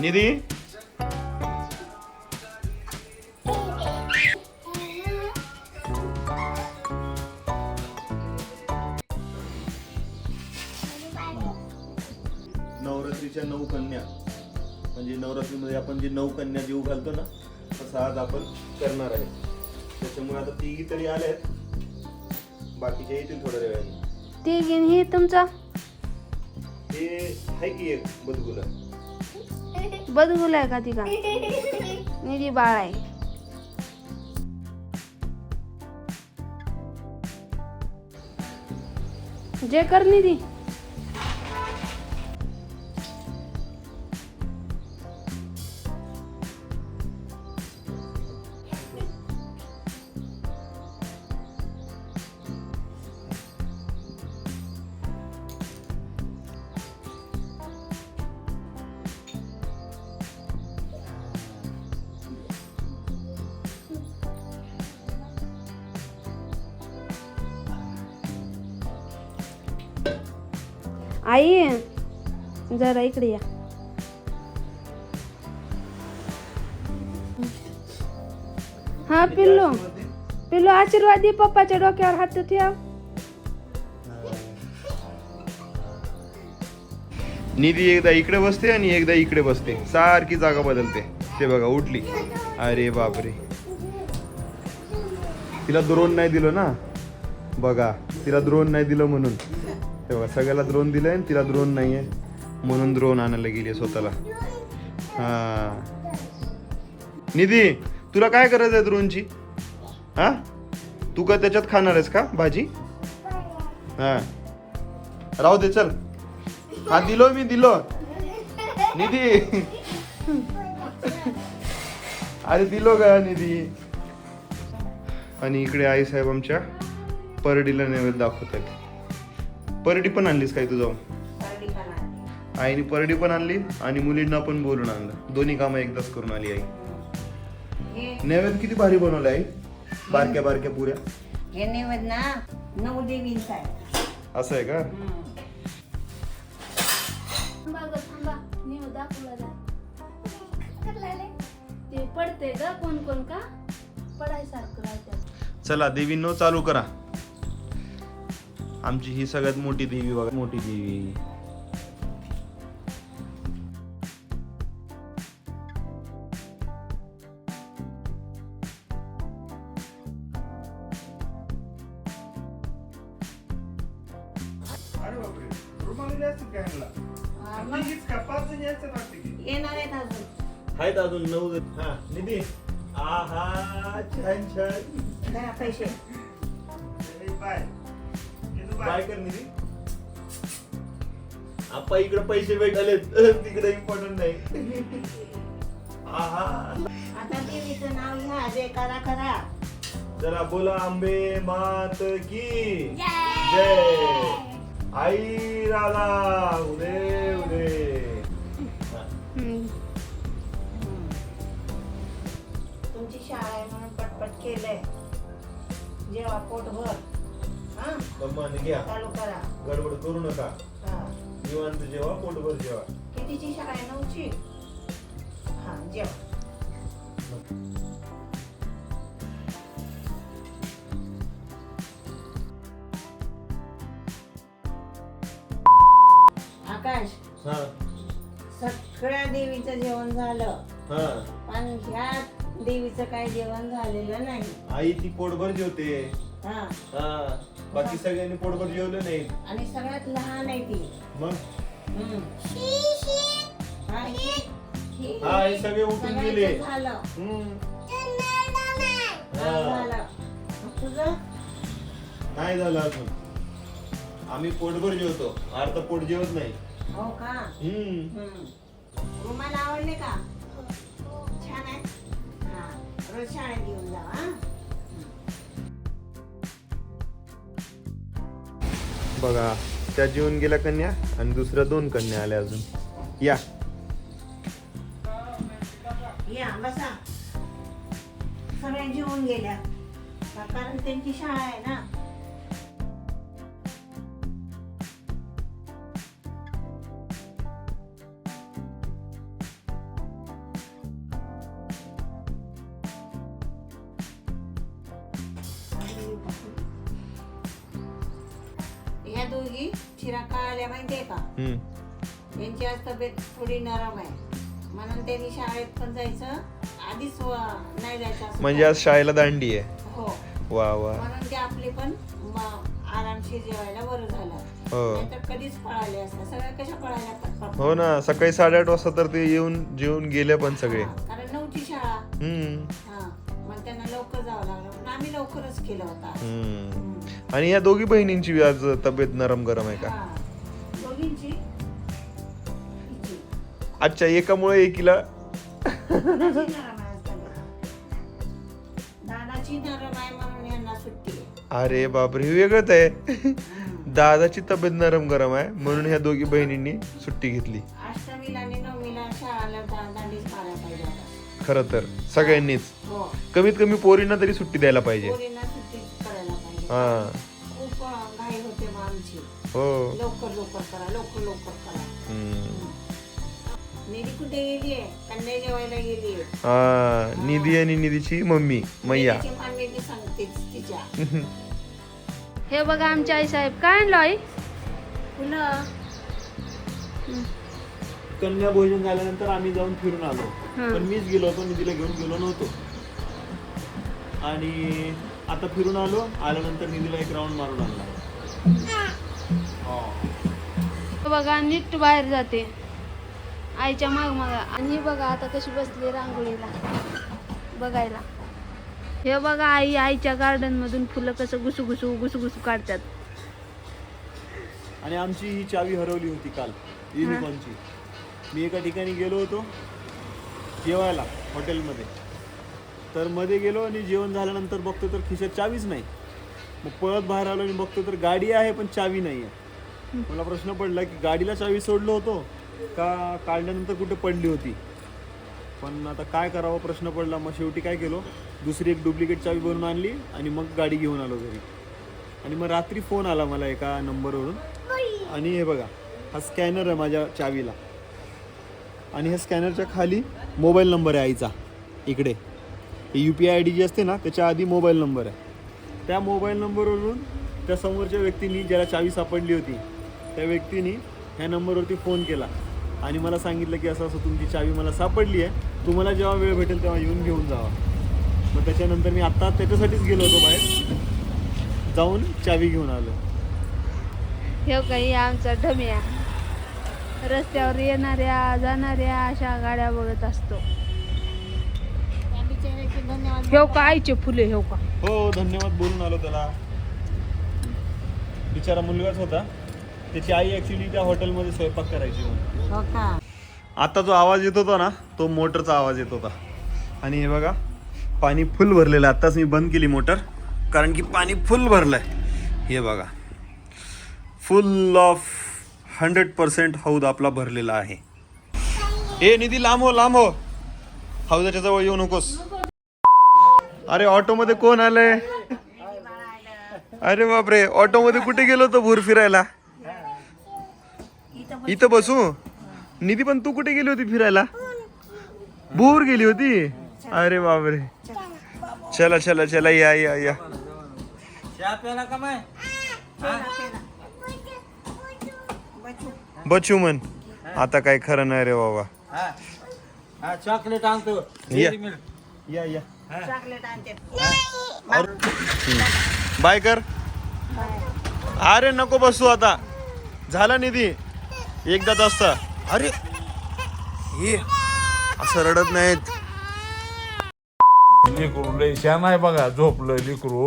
निधी? नवरात्रीच्या नऊ कन्या. म्हणजे नवरात्रीमध्ये आपण जे नऊ कन्या जीव घालतो ना तसं आज आपण करणार आहे. त्याच्यामुळे आता तिघी तरी आल्या आहेत. बाकीच्या येतील थोड्या वेळाने. ते घेऊन हे तुमचा. हे आहे की एक बदगुला बदगुल आहे का ती का? निधी बाळ आहे. जे कर निधी. आई जरा इकडे या. हा पिल्लू. पिल्लू आशीर्वाद दे पप्पाच्या डोक्यावर हात ठेव. निधी एकदा इकडे बसते आणि एकदा इकडे बसते. सारखी जागा बदलते. ते बघा उठली. अरे बापरे. तिला द्रोण नाही दिलं ना? बघा तिला द्रोण नाही दिलं म्हणून. तेव्हा सगळ्याला द्रोण दिलंय आणि तिला द्रोण नाही आहे म्हणून द्रोण आणायला गेली स्वतःला. हा. निधी तुला काय करायचं आहे द्रोणची हा? तू का त्याच्यात खाणार आहेस का भाजी? हा. राहू दे चल. हा दिलो मी दिलो. निधी. अरे दिलो का निधी. आणि इकडे आई साहेब आमच्या परडीला नैवेद्य दाखवत आहेत परडी पण आणलीस काय तू जाऊन? आईने परडी पण आणली आणि मुलींना पण बोलून आणलं. दोन्ही कामं एकदाच करून आली आई. नैवेद्य किती भारी बनवलं आई. बारक्या बारक्या पुऱ्या. हे नैवेद ना नऊ देवींचा आहे. असं आहे का? ते पडते ग कोण कोण का? पडायसारखं राहते चला देवींनो चालू करा. आमची ही सगळ्यात मोठी देवी बघा. मोठी देवी. येणार आहेत अजून. नऊ. हा निधी. आहा छान छान. पैसे. बाय. कर निधी. आप्पा इकडे पैसे भेटालेत. तिकडे इम्पॉर्टंट नाही. आहा आता देवीचं नाव घ्या जे करा करा. जरा बोला आंबे मात की. जय. आई राधा. उदे उदे. तुमची शाळा आहे म्हणून पटपट केलंय. जेव्हा पोटभर. हा दमाने घ्या. चालू करा. गडबड करू नका. हा. निवांत जेवा पोटभर जेवा. कितीची शाळा आहे नऊची? हा आकाश हा. सगळ्या देवीचं जेवण झालं. हा. पण ह्या देवीचं काही जेवण झालेलं नाही. आई ती पोटभर जेवते. हा. हा. बाकी सगळ्यांनी पोटभर जेवलं नाही. आणि सगळ्यात लहान आहे ती. मग? हम्म. हा, ही- ही- हा हे सगळे उठून सगळ्याचं गेले. झालं. हम्म. हा, हा. झालं. मग तुझं? नाही झालं अजून. आम्ही पोटभर जेवतो. अर्ध पोट जेवत नाही. हो का? हम्म. हम्म. रुमाल आवडले का? छान आहे. हा रोज शाळेत घेऊन जा हा. बघा. त्या जीवन गेल्या कन्या आणि दुसऱ्या दोन कन्या आल्या अजून. या. सगळ्या कारण त्यांची शाळा आहे ना. दोघी चिरा कळाल्या माहितीये का? हम्म. यांची आज तब्येत थोडी नरम आहे. म्हणून त्यांनी शाळेत पण जायचं आधीच व- नाही जायचं असं म्हणजे आज शाळेला दांडी आहे. हो. वा वा. म्हणून ते आपले पण म- आरामशीर जेवायला बरं झालं. हो. नाहीतर कधीच पळाले असतात सगळ्या कशा पळाल्या पटपट हो ना सकाळी साडेआठ वाजता तर ते येऊन जेवून गेले पण सगळे. हा, कारण नऊची शाळा. हम्म. हा मग त्यांना लवकर जावं लागलं. पण आम्ही लवकरच केलं होतं. हम्म. आणि या दोघी बहिणींची आज तब्येत नरम गरम आहे का. अच्छा एकामुळे एकीला अरे बापरे हे वेगळंच आहे. दादाची तब्येत नरम गरम आहे म्हणून ह्या दोघी बहिणींनी सुट्टी घेतली. खरं तर सगळ्यांनीच. हो. कमीत कमी पोरींना तरी सुट्टी द्यायला पाहिजे. हा. खूप घाई होते मग आमची हो. लवकर लवकर करा लवकर लवकर करा. हम्म. निधी कुठे गेली आहे? कन्या जेवायला गेली आहे. हा निधी आणि निधीची मम्मी मैया. मान्य ती सांगतेच तिच्या. हे बघा आमची आई साहेब काय आणलं आई? फुलं. कन्या भोजन झाल्यानंतर आम्ही जाऊन फिरून आलो. पण मीच गेलो होतो निधीला घेऊन गेलो नव्हतो. आणि आता फिरून आलो आल्यानंतर निधीला एक राऊंड मारून आणला. बघा नीट बाहेर जाते. आईच्या माग माग. आणि बघा आता कशी बसली रांगोळीला. बघायला. हे बघा आई आईच्या गार्डन मधून फुलं कसं घुसू घुसू घुसू घुसू काढतात. आणि आमची ही चावी हरवली होती काल युनिकॉर्नची. मी एका ठिकाणी गेलो होतो जेवायला हॉटेलमध्ये तर मध्ये गेलो आणि जेवण झाल्यानंतर बघतो तर खिशात चावीच नाही. मग पळत बाहेर आलो आणि बघतो तर गाडी आहे पण चावी नाही आहे. मला प्रश्न पडला की गाडीला चावी सोडलो होतो का काढल्यानंतर कुठे पडली होती? पण आता काय करावं प्रश्न पडला. मग शेवटी काय केलो? दुसरी एक डुप्लिकेट चावी बनवून आणली आणि मग गाडी घेऊन आलो घरी. आणि मग रात्री फोन आला मला एका नंबरवरून. आणि हे बघा हा स्कॅनर आहे माझ्या चावीला. आणि ह्या स्कॅनरच्या खाली मोबाईल नंबर आहे आईचा. इकडे. U P I I D जी असते ना त्याच्या आधी मोबाईल नंबर आहे. त्या मोबाईल नंबरवरून त्या समोरच्या व्यक्तीनी ज्याला चावी सापडली होती त्या व्यक्तीने ह्या नंबरवरती फोन केला. आणि मला सांगितलं की असं असं तुमची चावी मला सापडली आहे तुम्हाला जेव्हा वेळ भेटेल तेव्हा येऊन घेऊन जावा. मग त्याच्यानंतर मी आत्ता त्याच्यासाठीच गेलो होतो बाहेर जाऊन चावी घेऊन आलो. हे काही आमचा ढमिया रस्त्यावर येणाऱ्या जाणाऱ्या अशा गाड्या बघत असतो. धन्यवाद. का आईचे फुले हेव का? हो धन्यवाद बोलून आलो त्याला. बिचारा मुलगाच होता. त्याची आई ऍक्च्युली त्या हॉटेलमध्ये स्वयंपाक करायची म्हणून. हो का? आता जो आवाज येत होता ना तो मोटरचा आवाज येत होता. आणि हे बघा पाणी फुल भरलेलं आहे. आत्ताच मी बंद केली मोटर कारण की पाणी फुल भरलंय. हे बघा. फुल ऑफ हंड्रेड पर्सेंट हौद आपला भरलेला आहे. ए निधी लांब हो लांब हो. हौदाच्या जवळ येऊ नकोस. अरे ऑटोमध्ये कोण आलंय? अरे बापरे ऑटोमध्ये कुठे गेलो होतो भूर फिरायला? इथं बसू? निधी पण तू कुठे गेली होती फिरायला? भूर गेली होती? अरे बापरे. चला चला चला या या या. बचू मन आता काय खरं नाही रे बाबा. चॉकलेट आणतो या या. चॉकलेट आणते. बाय कर. अरे नको बसू आता. झाला निधी. एकदाच असता अरे. हे. असं रडत नाहीत. लिकरू लय श्याम आहे बघा झोपलं लिकरू.